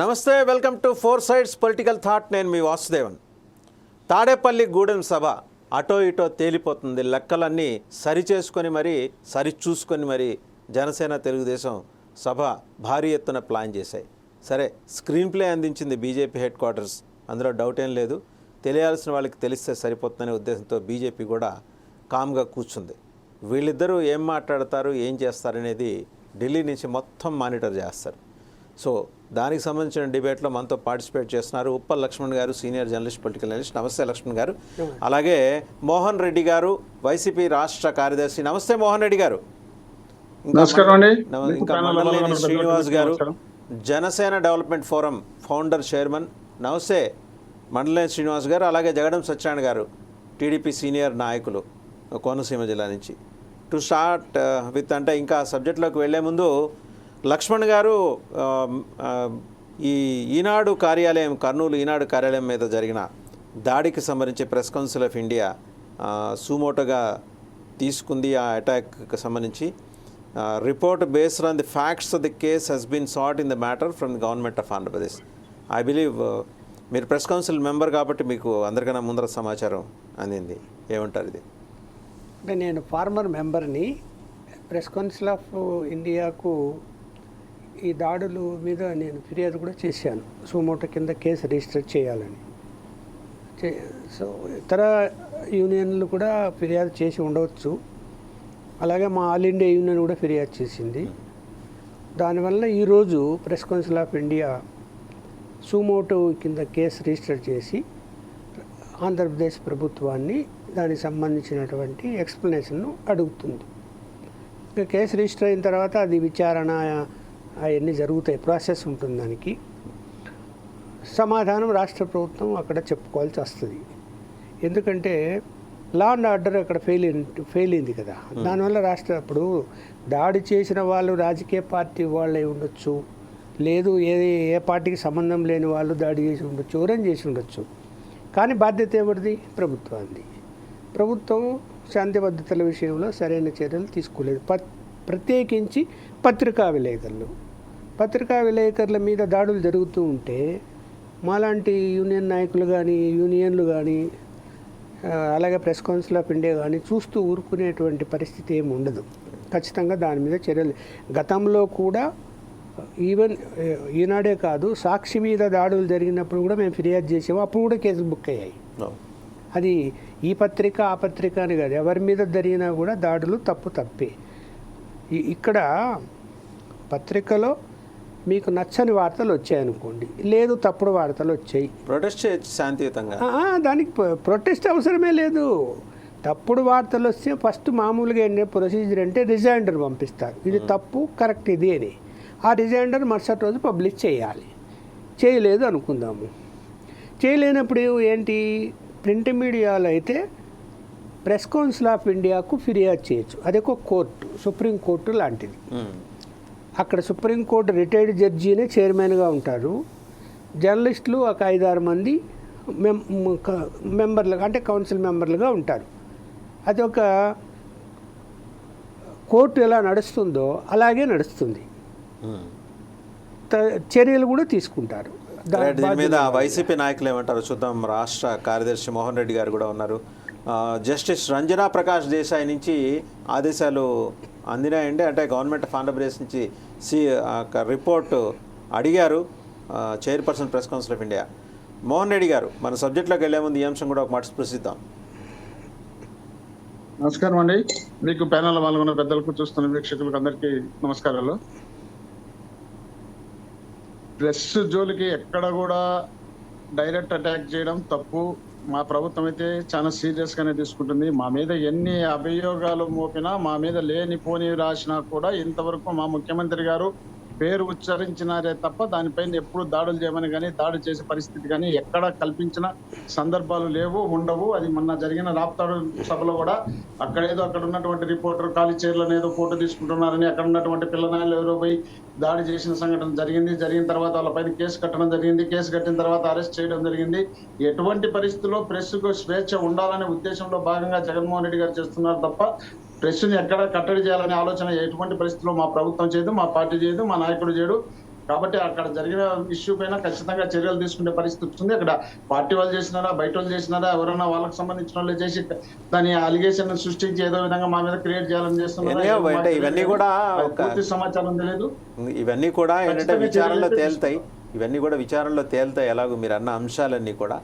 నమస్తే welcome to four sides political thought. నేను మీ వాసుదేవన్. తాడేపల్లి గూడెం సభ అటో ఇటో తేలిపోతుంది. లెక్కలన్నీ సరి చేసుకొని మరి సరిచూసుకొని మరి జనసేన తెలుగుదేశం సభ భారీ ఎత్తున ప్లాన్ చేశాయి. సరే స్క్రీన్ ప్లే అందించింది బీజేపీ హెడ్ క్వార్టర్స్. అందులో డౌట్ ఏం లేదు. తెలియాల్సిన వాళ్ళకి తెలిస్తే సరిపోతుందనే ఉద్దేశంతో బీజేపీ కూడా కామ్గా కూర్చుంది. వీళ్ళిద్దరూ ఏం మాట్లాడతారు ఏం చేస్తారనేది ఢిల్లీ నుంచి మొత్తం మానిటర్ చేస్తారు. సో దానికి సంబంధించిన డిబేట్లో మనతో పార్టిసిపేట్ చేస్తున్నారు ఉప్పల్ లక్ష్మణ్ గారు సీనియర్ జర్నలిస్ట్ పొలిటికల్ అనలిస్ట్ నమస్తే లక్ష్మణ్ గారు. అలాగే మోహన్ రెడ్డి గారు వైసీపీ రాష్ట్ర కార్యదర్శి. నమస్తే మోహన్ రెడ్డి గారు. నమస్కారం ఇంకా శ్రీనివాస్ గారు. Janasena development forum founder chairman. నమస్తే మండలేని శ్రీనివాస్ గారు అలాగే జగడం సత్యనారాయణ గారు టీడీపీ సీనియర్ నాయకులు కోనసీమ జిల్లా నుంచి. టు స్టార్ట్ విత్ అంటే ఇంకా సబ్జెక్ట్లోకి వెళ్ళే ముందు లక్ష్మణ్ గారు ఈ ఈనాడు కార్యాలయం కర్నూలు ఈనాడు కార్యాలయం మీద జరిగిన దాడికి సంబంధించి ప్రెస్ కౌన్సిల్ ఆఫ్ ఇండియా సూమోటోగా సుమోటోగా తీసుకుంది ఆ అటాక్కి సంబంధించి. Report based on the facts of the case has been sought in the matter from the government of Andhra Pradesh. I believe మీరు ప్రెస్ కౌన్సిల్ మెంబర్ కాబట్టి మీకు అందరికన్నా ముందర సమాచారం అందింది. ఏమంటారు ఇది? అంటే నేను ఫార్మర్ మెంబర్ని ప్రెస్ కౌన్సిల్ ఆఫ్ ఇండియాకు ఈ దాడుల మీద నేను ఫిర్యాదు కూడా చేశాను. సుమోటో కింద కేసు రిజిస్టర్ చేయాలని. చే- సో ఇతర యూనియన్లు కూడా ఫిర్యాదు చేసి ఉండవచ్చు. అలాగే మా ఆల్ ఇండియా యూనియన్ కూడా ఫిర్యాదు చేసింది. దానివల్ల ఈరోజు press council of India suo motu కింద కేసు రిజిస్టర్ చేసి ఆంధ్రప్రదేశ్ ప్రభుత్వాన్ని దానికి సంబంధించినటువంటి ఎక్స్ప్లెనేషన్ను అడుగుతుంది. ఇక కేసు రిజిస్టర్ అయిన తర్వాత అది విచారణ అవన్నీ జరుగుతాయి. ప్రాసెస్ ఉంటుంది దానికి. సమాధానం రాష్ట్ర ప్రభుత్వం అక్కడ చెప్పుకోవాల్సి వస్తుంది. ఎందుకంటే లా అండ్ ఆర్డర్ అక్కడ ఫెయిల్ ఫెయిల్ అయింది కదా. దానివల్ల రాష్ట్ర ఇప్పుడు దాడి చేసిన వాళ్ళు రాజకీయ పార్టీ వాళ్ళే ఉండొచ్చు. లేదు ఏ ఏ పార్టీకి సంబంధం లేని వాళ్ళు దాడి చేసి ఉండొచ్చు ఎవరైనా చేసి ఉండొచ్చు. కానీ బాధ్యత ఎవరిది? ప్రభుత్వాన్ని ప్రభుత్వం శాంతి భద్రతల విషయంలో సరైన చర్యలు తీసుకోలేదు. ప్రత్యేకించి పత్రికా విలేకరులు. పత్రికా విలేకరుల మీద దాడులు జరుగుతూ ఉంటే మాలాంటి యూనియన్ నాయకులు కానీ యూనియన్లు కానీ అలాగే ప్రెస్ కౌన్సిల్ ఆఫ్ ఇండియా కానీ చూస్తూ ఊరుకునేటువంటి పరిస్థితి ఏమి ఉండదు. ఖచ్చితంగా దాని మీద చర్యలు. గతంలో కూడా ఈవెన్ ఈనాడే కాదు సాక్షి మీద దాడులు జరిగినప్పుడు కూడా మేము ఫిర్యాదు చేసాము అప్పుడు కూడా కేసులు బుక్ అయ్యాయి. అది ఈ పత్రిక ఆ పత్రిక అని కాదు. ఎవరి మీద జరిగినా కూడా దాడులు తప్పు తప్పే. ఇక్కడ పత్రికలో మీకు నచ్చని వార్తలు వచ్చాయనుకోండి. లేదు తప్పుడు వార్తలు వచ్చాయి. ప్రొటెస్ట్ చేయొచ్చు శాంతియుతంగా. దానికి ప్రొ- ప్రొటెస్ట్ అవసరమే లేదు. తప్పుడు వార్తలు వస్తే ఫస్ట్ మామూలుగా ఏంటంటే ప్రొసీజర్ అంటే రిజైండర్ పంపిస్తారు. ఇది తప్పు కరెక్ట్ ఇది అని. ఆ రిజైండర్ మరుసటి రోజు పబ్లిష్ చేయాలి. చేయలేదు అనుకుందాము. చేయలేనప్పుడు ఏంటి? ప్రింట్ మీడియాలో అయితే ప్రెస్ కౌన్సిల్ ఆఫ్ ఇండియాకు ఫిర్యాదు చేయొచ్చు. అది ఒక కోర్టు సుప్రీం కోర్టు లాంటిది. అక్కడ సుప్రీంకోర్టు రిటైర్డ్ జడ్జినే చైర్మన్గా ఉంటారు. జర్నలిస్టులు ఒక ఐదారు మంది మెం మెంబర్లుగా అంటే కౌన్సిల్ మెంబర్లుగా ఉంటారు. అది ఒక కోర్టు ఎలా నడుస్తుందో అలాగే నడుస్తుంది. చర్యలు కూడా తీసుకుంటారు. దీని మీద వైసీపీ నాయకులు ఏమంటారు? చూద్దాం. రాష్ట్ర కార్యదర్శి మోహన్ రెడ్డి గారు కూడా ఉన్నారు. జస్టిస్ రంజనా ప్రకాష్ దేశాయ్ నుంచి ఆదేశాలు అందినాయండి. అంటే గవర్నమెంట్ ఆఫ్ ఆంధ్రప్రదేశ్ నుంచి సి ఆ, రిపోర్ట్ అడిగారు chairperson press council of India. Mohan Reddy గారు మన సబ్జెక్ట్లోకి వెళ్ళే ముందు ఈ అంశం కూడా ఒక మాట స్పృశిద్దాం. నమస్కారం అండి. మీకు ప్యానల్ పాల్గొన్న పెద్దలకు చూస్తున్న వీక్షకులకు అందరికీ నమస్కారాలు. ప్రెస్ జోలికి ఎక్కడ కూడా డైరెక్ట్ అటాక్ చేయడం తప్పు. మా ప్రభుత్వం అయితే చాలా సీరియస్ గానే తీసుకుంటుంది. మా మీద ఎన్ని అభియోగాలు మోపినా మా మీద లేని పోని రాసినా కూడా ఇంతవరకు మా ముఖ్యమంత్రి గారు పేరు ఉచ్చరించినారే తప్ప దానిపైన ఎప్పుడు దాడులు చేయమని కానీ దాడి చేసే పరిస్థితి కానీ ఎక్కడ కల్పించిన సందర్భాలు లేవు ఉండవు. అది మొన్న జరిగిన రాప్తాడు సభలో కూడా అక్కడేదో అక్కడ ఉన్నటువంటి రిపోర్టర్ ఖాళీ చైర్లను ఏదో ఫోటో తీసుకుంటున్నారని అక్కడ ఉన్నటువంటి పిల్లనాయలు ఎవరో పోయి దాడి చేసిన సంఘటన జరిగింది. జరిగిన తర్వాత వాళ్ళపైన కేసు కట్టడం జరిగింది. కేసు కట్టిన తర్వాత అరెస్ట్ చేయడం జరిగింది. ఎటువంటి పరిస్థితుల్లో ప్రెస్కు స్వేచ్ఛ ఉండాలనే ఉద్దేశంలో భాగంగా జగన్మోహన్ రెడ్డి గారు చేస్తున్నారు తప్ప ప్రెస్ని ఎక్కడ కట్టడి చేయాలనే ఆలోచన ఎటువంటి పరిస్థితుల్లో మా ప్రభుత్వం చేయదు మా పార్టీ చేయదు మా నాయకుడు చేయడు. కాబట్టి అక్కడ జరిగిన ఇష్యూ పైన ఖచ్చితంగా చర్యలు తీసుకునే పరిస్థితి ఉంది అక్కడ పార్టీ వాళ్ళు చేసినారా బయట వాళ్ళు చేసినారా ఎవరైనా వాళ్ళకి సంబంధించిన వాళ్ళు చేసి దాని అలిగేషన్ సృష్టించి ఏదో విధంగా మా మీద క్రియేట్ చేయాలని చేస్తున్నారా ఇవన్నీ. కూడా పూర్తి సమాచారం తెలియదు. ఇవన్నీ కూడా ఏంటంటే విచారణలో తేలుతాయి. ఇవన్నీ కూడా విచారణలో తేలుతాయి. ఎలాగో మీరు అన్న అంశాలన్నీ కూడా